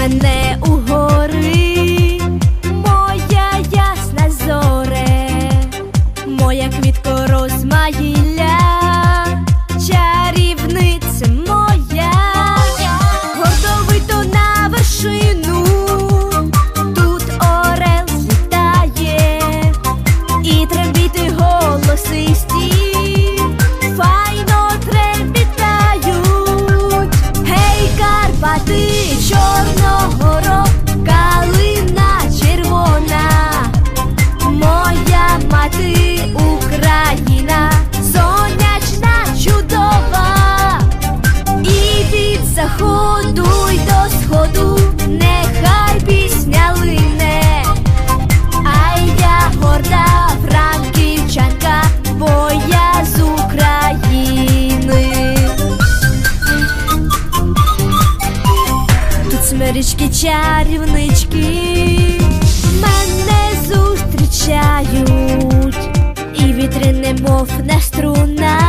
поклич мене у Смеречки чарівнички мене зустрічають, і вітри немов на струнах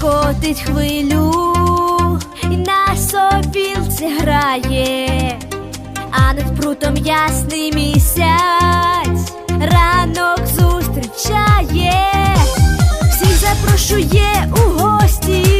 Черемошкотить хвилю, і на сопілці грає, а над прутом ясний місяць ранок зустрічає, всіх запрошує у гості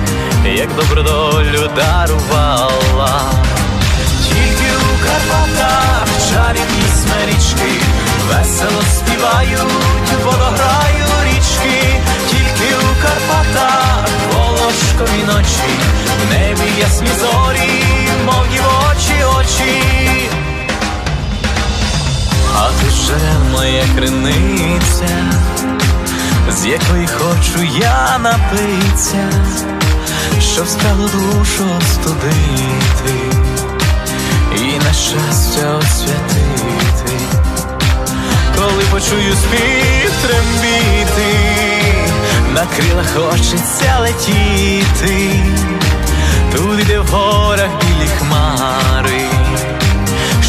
як добру долю дарувала. Тільки у Карпатах чарівні смерічки, весело співають, водограю річки, тільки у Карпатах волошкові ночі, в небі ясні зорі, мов дівочі очі. А ти ж моя криниця, з якої хочу я напитися, щоб спралу душу остудити і на щастя освятити, коли почую спів трембіти, на крилах хочеться летіти, туди, де в горах білі хмари,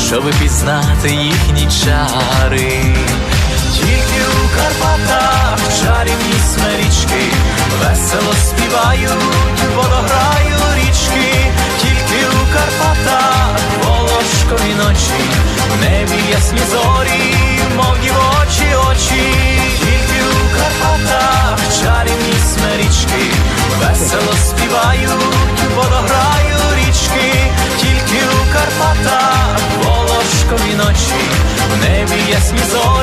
щоби пізнати їхні чари. Карпатах чарівні смерічки, весело співають, водограю річки, тільки у Карпатах волошкові ночі, в небі ясні зорі, мов дівочі очі, тільки у Карпатах чарівні смерічки, весело співають, водограю річки, тільки у Карпатах волошкові ночі, в небі ясні зорі.